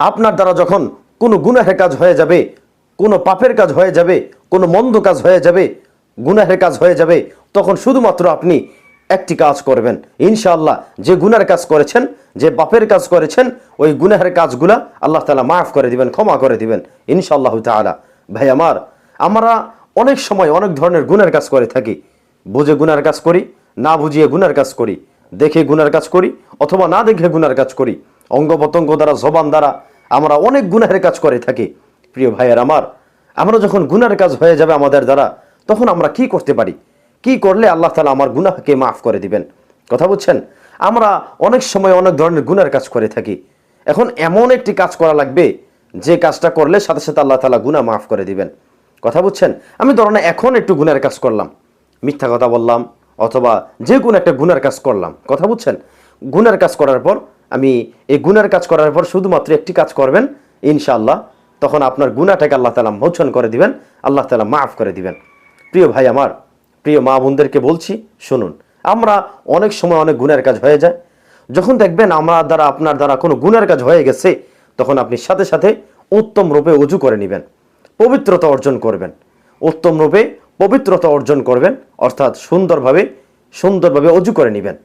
আপনার দ্বারা যখন কোনো গুনাহের কাজ হয়ে যাবে, কোনো পাপের কাজ হয়ে যাবে, কোনো মন্দ কাজ হয়ে যাবে, গুনাহের কাজ হয়ে যাবে, তখন শুধুমাত্র আপনি একটি কাজ করবেন। ইনশাআল্লাহ যে গুনার কাজ করেছেন, যে বাপের কাজ করেছেন, ওই গুনাহের কাজগুলা আল্লাহ তালা মাফ করে দিবেন, ক্ষমা করে দিবেন, ইনশাআল্লাহ তাআলা। ভাই আমার, আমরা অনেক সময় অনেক ধরনের গুনার কাজ করে থাকি। বুঝে গুনার কাজ করি, না বুঝিয়ে গুনার কাজ করি, দেখে গুনার কাজ করি, অথবা না দেখে গুনার কাজ করি। অঙ্গ প্রত্যঙ্গ দ্বারা, জবান দ্বারা আমরা অনেক গুনাহের কাজ করে থাকি। প্রিয় ভাইয়ের আমার আমরা যখন গুনার কাজ হয়ে যাবে আমাদের দ্বারা, তখন আমরা কি করতে পারি? কি করলে আল্লাহ তালা আমার গুনাহকে মাফ করে দিবেন? কথা বুঝছেন? আমরা অনেক সময় অনেক ধরনের গুনার কাজ করে থাকি। এখন এমন একটি কাজ করা লাগবে, যে কাজটা করলে সাথে সাথে আল্লাহ তালা গুনাহ মাফ করে দিবেন। কথা বুঝছেন? আমি ধরেন এখন একটু গুনার কাজ করলাম। মিথ্যা কথা বললাম, অথবা যে কোনো একটা গুনার কাজ করলাম। কথা বুঝছেন? গুনার কাজ করার পর আমি এই গুনার কাজ করার পর শুধুমাত্র একটি কাজ করবেন, ইনশাআল্লাহ, তখন আপনার গুনাটাকে আল্লাহ তালা মোচন করে দিবেন, আল্লাহ তালা মাফ করে দিবেন। প্রিয় ভাই আমার, প্রিয় মা বোনদেরকে বলছি, শুনুন, আমরা অনেক সময় অনেক গুণের কাজ হয়ে যায়। যখন দেখবেন আমার দ্বারা, আপনার দ্বারা কোনো গুণের কাজ হয়ে গেছে, তখন আপনি সাথে সাথে উত্তম রূপে উজু করে নেবেন, পবিত্রতা অর্জন করবেন। উত্তম রূপে পবিত্রতা অর্জন করবেন, অর্থাৎ সুন্দরভাবে সুন্দরভাবে অজু করে নেবেন।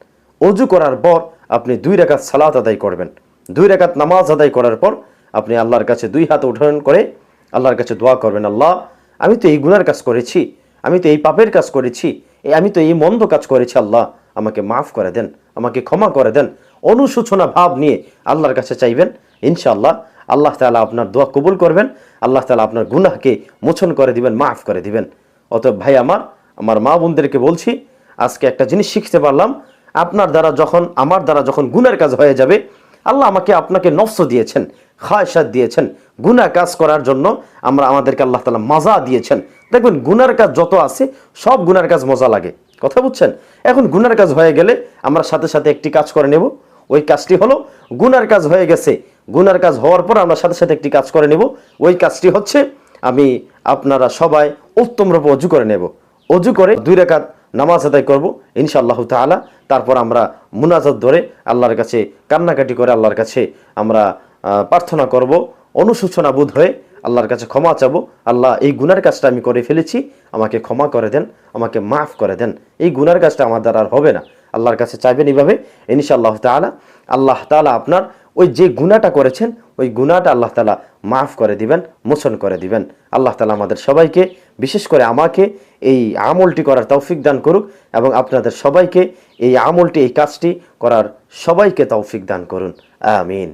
অজু করার পর আপনি দুই রেখাত সালাত আদায় করবেন। দুই রেখাত নামাজ আদায় করার পর আপনি আল্লাহর কাছে দুই হাত উঠান করে আল্লাহর কাছে দোয়া করবেন, আল্লাহ, আমি তো এই গুনার কাজ করেছি, আমি তো এই পাপের কাজ করেছি আমি তো এই মন্দ কাজ করেছি, আল্লাহ, আমাকে মাফ করে দেন, আমাকে ক্ষমা করে দেন। অনুশোচনা ভাব নিয়ে আল্লাহর কাছে চাইবেন, ইনশাআল্লাহ, আল্লাহ তাআলা আপনার দোয়া কবুল করবেন, আল্লাহ তাআলা আপনার গুনাহকে মোচন করে দিবেন, মাফ করে দিবেন। অতএব ভাই আমার আমার মা বোনদেরকে বলছি, আজকে একটা জিনিস শিখতে পারলাম আপনার দ্বারা যখন, আমার দ্বারা যখন গুনার কাজ হয়ে যাবে, আল্লাহ আমাকে আপনাকে নফস দিয়েছেন, খায়সাত দিয়েছেন, গুনাহ কাজ করার জন্য আমরা আমাদেরকে আল্লাহ তালা মজা দিয়েছেন। দেখবেন গুনার কাজ যত আছে, সব গুনার কাজ মজা লাগে। কথা বুঝছেন? এখন গুনার কাজ হয়ে গেলে আমরা সাথে সাথে একটি কাজ করে নেব। ওই কাজটি হলো, গুনার কাজ হয়ে গেছে, গুনার কাজ হওয়ার পর আমরা সাথে সাথে একটি কাজ করে নেব। ওই কাজটি হচ্ছে, আমি আপনারা সবাই উত্তম রূপে অজু করে নেব। অজু করে দুই রেখাত নামাজ আদায় করব, ইনশাআল্লাহ তাআলা। তারপর আমরা মুনাজাত ধরে আল্লাহর কাছে, কান্নাকাটি করে আল্লাহর কাছে আমরা প্রার্থনা করব, অনুশোচনা বোধ হয়ে আল্লাহর কাছে ক্ষমা চাবো। আল্লাহ, এই গুনার কাজটা আমি করে ফেলেছি, আমাকে ক্ষমা করে দেন, আমাকে মাফ করে দেন। এই গুনার কাজটা আমার দ্বারা আর হবে না। আল্লাহর কাছে চাইবেন এইভাবে, ইনশাআল্লাহ তালা আল্লাহ তালা আপনার ওই যে গুণাটা করেছেন, ওই গুণাটা আল্লাহ তালা মাফ করে দিবেন, মোচন করে দিবেন। আল্লাহ তালা আমাদের সবাইকে, বিশেষ করে আমাকে, এই আমলটি করার তৌফিক দান করুক এবং আপনাদের সবাইকে এই আমলটি, এই কাজটি করার সবাইকে তৌফিক দান করুন। আমিন।